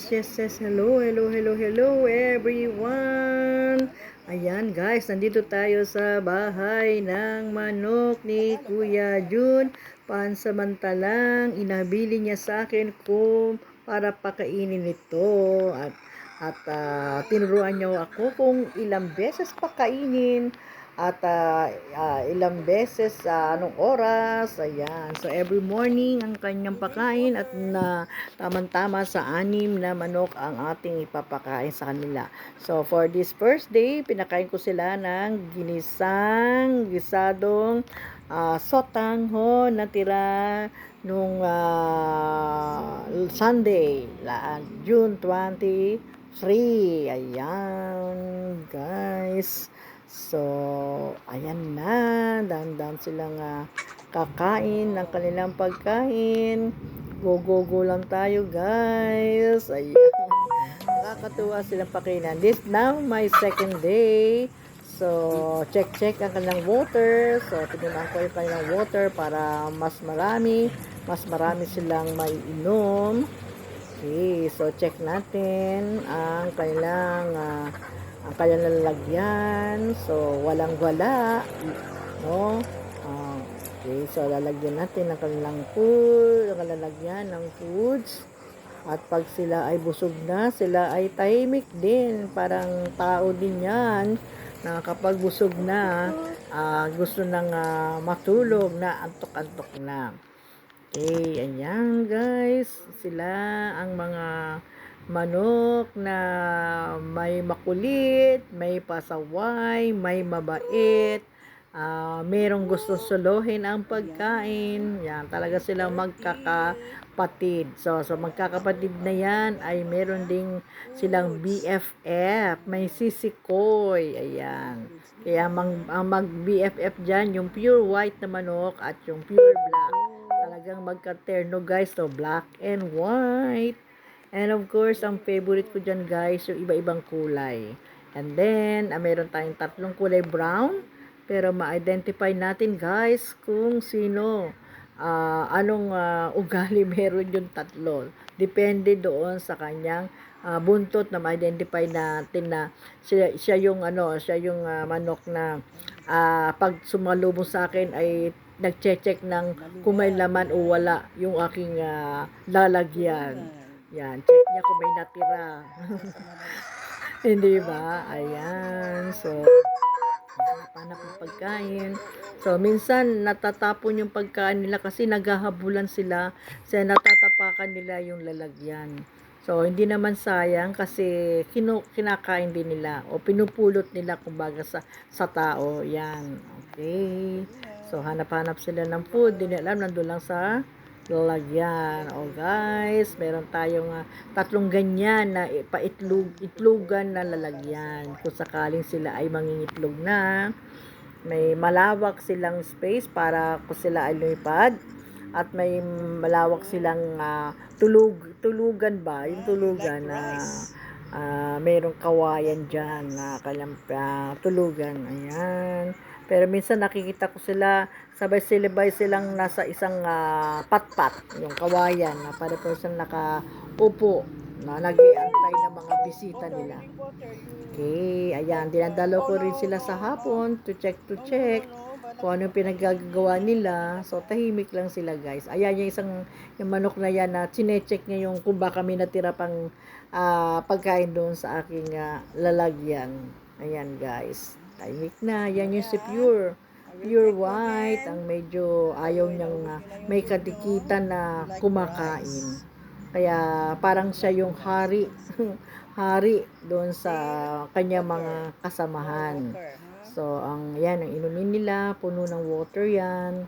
yes, yes, yes. Hello, hello, hello, hello, everyone. Ayan, guys, nandito tayo sa bahay ng manok ni Kuya Jun. Pansamantalang inabili niya sa akin kung para pakainin ito. At, at ah, tinuruan niya ako kung ilang beses pakainin at ah, ah, ilang beses sa anong oras. Ayan. So, every morning ang kanyang pakain at na tamang-tama sa anim na manok ang ating ipapakain sa kanila. So, for this first day, pinakain ko sila ng ginisang, gisadong uh, sotangho na tira nung ah, Sunday, la, June 23. Ayan, guys. So, ayan na. Dahan-dahan silang ah, kakain ng kanilang pagkain. Go, go, go lang tayo, guys. Ayan. Nakakatuwa silang pakainan. This now my second day. So, check-check ang kanilang water. So, tignan ko yung kanilang water para mas marami. Mas marami silang may inom. Okay, so check natin ang kanilang ah, ang kanilang lalagyan. So, walang wala. No? Ah, okay, so lalagyan natin ang kanilang food, ang lalagyan ng foods. At pag sila ay busog na, sila ay tahimik din. Parang tao din yan na kapag busog na, ah, gusto nang ah, matulog na, antok-antok na. Okay, ayan guys. Sila ang mga manok na may makulit, may pasaway, may mabait, ah merong gusto suluhin ang pagkain. Yan, talaga silang magkakapatid. So, so magkakapatid na yan ay meron ding silang BFF, may sisikoy. Ayan. Kaya mang, ang mag BFF dyan, yung pure white na manok at yung pure black. Talagang magka-terno guys, so black and white. And of course, ang favorite ko dyan guys, yung iba-ibang kulay. And then, ah, meron tayong tatlong kulay brown. Pero ma-identify natin guys kung sino, ah, anong ah, ugali meron yung tatlo. Depende doon sa kanyang ah, buntot na ma-identify natin na siya, siya yung ano, siya yung ah, manok na ah, pag sumalubong sa akin ay nagche-check ng kung may laman o wala yung aking ah, lalagyan. Yan, check niya kung may natira. Hindi ba? Ayan. So, hanap ng pagkain. So, minsan natatapon yung pagkain nila kasi naghahabulan sila. Kasi natatapakan nila yung lalagyan. So, hindi naman sayang kasi kinu kinakain din nila o pinupulot nila kumbaga sa, sa tao. Yan. Okay. So, hanap-hanap sila ng food. Hindi nila alam, nandun lang sa lalagyan. O guys, meron tayong ah, tatlong ganyan na paitlog, itlogan na lalagyan. Kung sakaling sila ay mangingitlog na, may malawak silang space para kung sila ay lumipad. At may malawak silang ah, tulug, tulugan ba? Yung tulugan na ah, mayroong kawayan dyan na kanyang ah, tulugan. Ayan. Pero minsan nakikita ko sila, sabay-silibay silang nasa isang ah, patpat, yung kawayan, na para po silang nakaupo, na nag-iantay ng mga bisita nila. Okay, ayan, dinadalo ko rin sila sa hapon to check to check kung ano yung pinagagawa nila. So, tahimik lang sila guys. Ayan yung isang yung manok na yan na chinecheck niya yung kung baka may natira pang ah, pagkain doon sa aking ah, lalagyan. Ayan guys. Tahimik na. Yan yung si Pure. White. Ang medyo ayaw niyang ah, may kadikitan na kumakain. Kaya parang siya yung hari. hari doon sa kanya mga kasamahan. So, ang yan, ang inumin nila, puno ng water yan.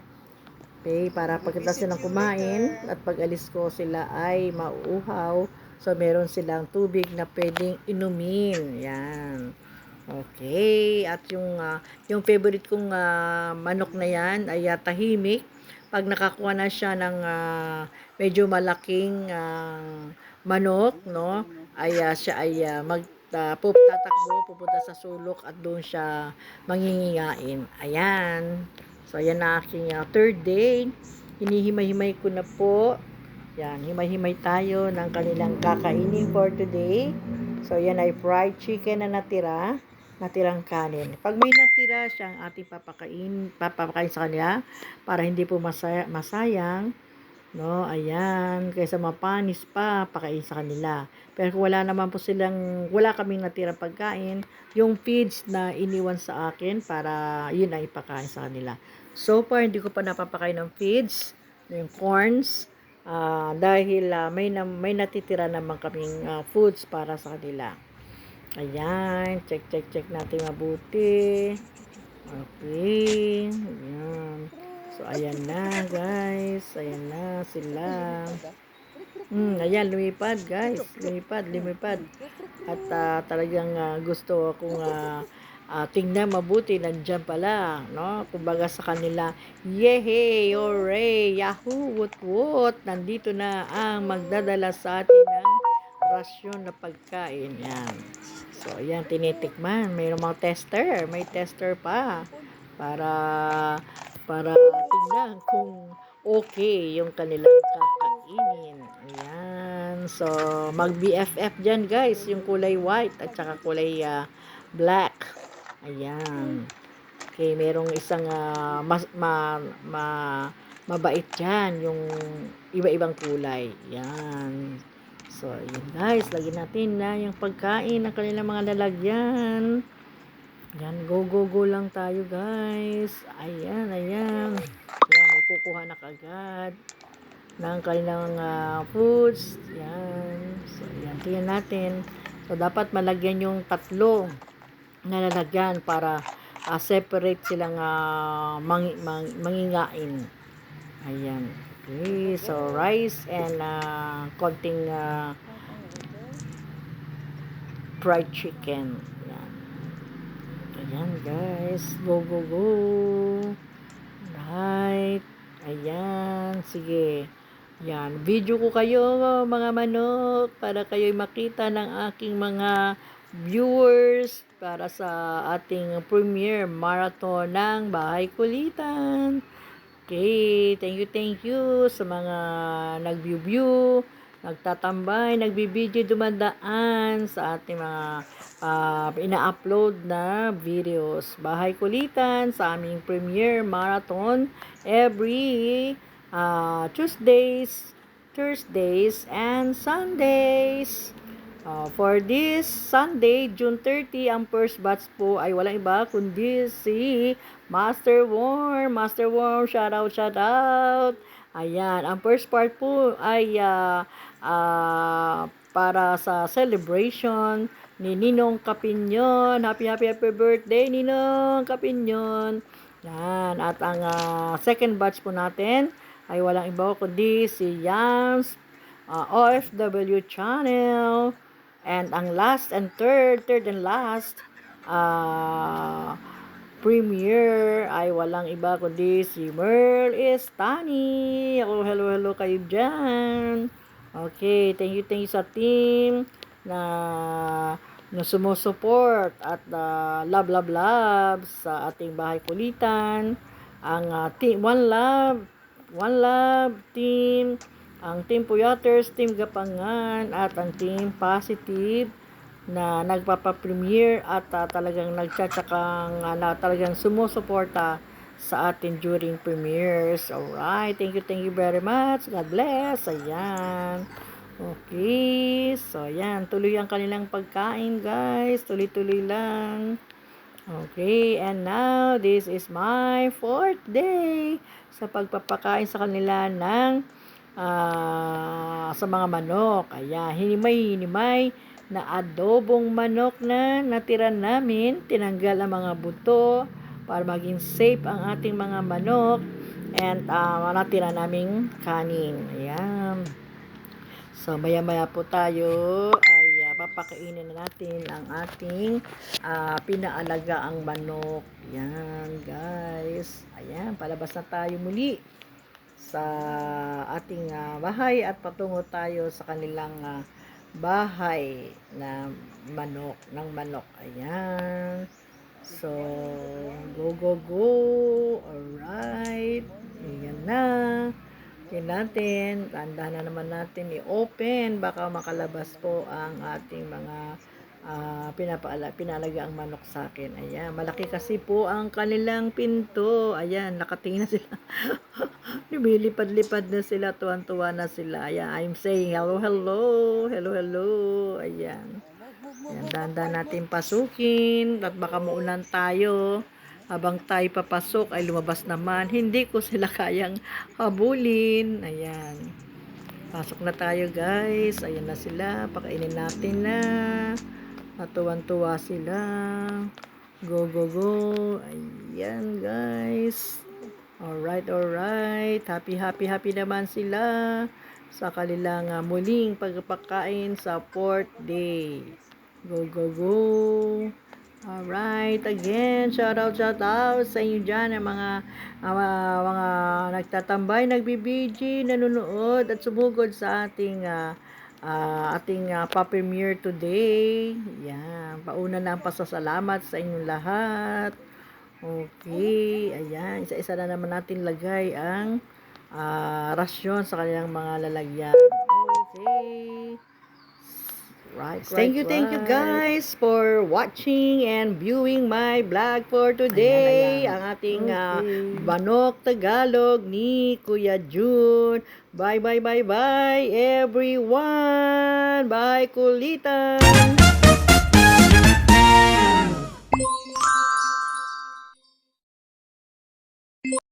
Okay, para pagkatapos silang kumain at pag alis ko sila ay mauuhaw. So, meron silang tubig na pwedeng inumin. Yan. Okay, at yung ah, yung favorite kong ah, manok na yan ay ah, tahimik. Pag nakakuha na siya ng ah, medyo malaking ah, manok, no? Ay ah, siya ay ah, mag pup- tatakbo pupunta sa sulok at doon siya mangingigain. Ayan. So ayan na aking ah, third day. Hinihimay-himay ko na po Yan, himay-himay tayo ng kanilang kakainin for today. So, yan ay fried chicken na natira, natirang kanin. Pag may natira siyang ating papakain, papakain sa kanila para hindi po masaya, masayang, no, ayan, kaysa mapanis pa, pakain sa kanila. Pero kung wala naman po silang, wala kaming natirang pagkain, yung feeds na iniwan sa akin para yun ang ipakain sa kanila. So far, hindi ko pa napapakain ng feeds, yung corns, Ah, dahil ah, may na, may natitira naman kaming ah, foods para sa kanila. Ayan, check check check natin mabuti. Okay. Ayan. So ayan na, guys. Ayan na sila. Hmm, ayan lumipad, guys. Lumipad, lumipad. At ah, talagang ah, gusto akong ah, ah, tingnan mabuti nandiyan pala, no? Kumbaga sa kanila, yehey, hooray, yahoo, wut wut, nandito na ang magdadala sa atin ng rasyon na pagkain. Yan. So, yan, tinitikman. Mayroong mga tester. May tester pa. Para, para tingnan kung okay yung kanilang kakainin. Ayan. So, mag-BFF dyan, guys. Yung kulay white at saka kulay ah, black. Ayan. Okay, merong isang ah, mas, ma, ma, mabait dyan, yung iba-ibang kulay. Yan. So, yun guys, lagyan natin na yung pagkain ng kanilang mga lalagyan. Yan, go, go, go lang tayo guys. Ayan, ayan. Yan, may kukuha na kagad ng kanilang ah, foods. Yan. So, yan, tingnan natin. So, dapat malagyan yung tatlo na lalagyan para ah, separate silang ah, mang, mang, mangingain. Ayan. Okay, so rice and ah, konting ah, fried chicken. Ayan. Ayan guys. Go, go, go. Right. Ayan. Sige. Yan. Video ko kayo mga manok para kayo'y makita ng aking mga viewers para sa ating premiere marathon ng Bahay Kulitan. Okay, thank you, thank you sa mga nag-view-view, nagtatambay, nagbibideo dumadaan sa ating mga ah, ina-upload na videos. Bahay Kulitan sa aming premiere marathon every ah, Tuesdays, Thursdays, and Sundays. Uh, for this Sunday, June 30, ang first batch po ay walang iba kundi si Master Worm. Master Worm, shout out, shout out. Ayan, ang first part po ay ah, ah, para sa celebration ni Ninong Kapinyon. Happy, happy, happy birthday, Ninong Kapinyon. Yan, at ang ah, second batch po natin ay walang iba kundi si Yams uh, OFW channel. And ang last and third, third and last, uh, premiere ay walang iba kundi si Merl Estani. Ako, hello, hello kayo dyan. Okay, thank you, thank you sa team na na sumusuport at uh, love, love, love sa ating bahay kulitan. Ang uh, team, One Love, One Love team, ang Team Puyaters, Team Gapangan, at ang Team Positive na nagpapa-premiere at uh, talagang nagtsatsakang uh, na talagang sumusuporta sa atin during premieres. Alright, thank you, thank you very much. God bless. Ayan. Okay, so ayan, tuloy ang kanilang pagkain guys. Tuloy-tuloy lang. Okay, and now this is my fourth day sa pagpapakain sa kanila ng ah, sa mga manok. Ayan, hinimay-hinimay na adobong manok na natira namin. Tinanggal ang mga buto para maging safe ang ating mga manok and uh, natira naming kanin. Ayan. So, maya-maya po tayo ay uh, papakainin na natin ang ating uh, pinaalagaang manok. Yan, guys. Ayan, palabas na tayo muli sa ating uh, bahay at patungo tayo sa kanilang uh, bahay na manok, ng manok. Ayan. So, go, go, go. Alright. Ayan na. Tingnan natin, tanda na naman natin i-open, baka makalabas po ang ating mga ah, pinapaala, pinalaga ang manok sa akin. Ayan, malaki kasi po ang kanilang pinto. Ayan, nakatingin na sila. Lumilipad-lipad na sila, tuwan-tuwa na sila. Ayan, I'm saying hello, hello, hello, hello. Ayan. Ayan, dahan natin pasukin at baka maulan tayo. Habang tayo papasok ay lumabas naman. Hindi ko sila kayang habulin. Ayan. Pasok na tayo guys. Ayan na sila. Pakainin natin na. Natuwan-tuwa sila. Go, go, go. Ayan guys. Alright, alright. Happy, happy, happy naman sila sa kanilang ah, muling pagpakain sa fourth day. Go, go, go. Alright, again, shout out, shout out sa inyo dyan, ang mga, ang mga, nagtatambay, nagbibiji, nanonood, at sumugod sa ating, ah, ah, ating uh, pa-premiere today. Yan, pauna na ang pasasalamat sa inyong lahat. Okay, ayan, isa-isa na naman natin lagay ang ah, rasyon sa kanilang mga lalagyan. Okay. Right, thank you, thank you guys for watching and viewing my vlog for today. Ang ating ah, Banok Tagalog ni Kuya Jun. Bye, bye, bye, bye, everyone. Bye, kulitan.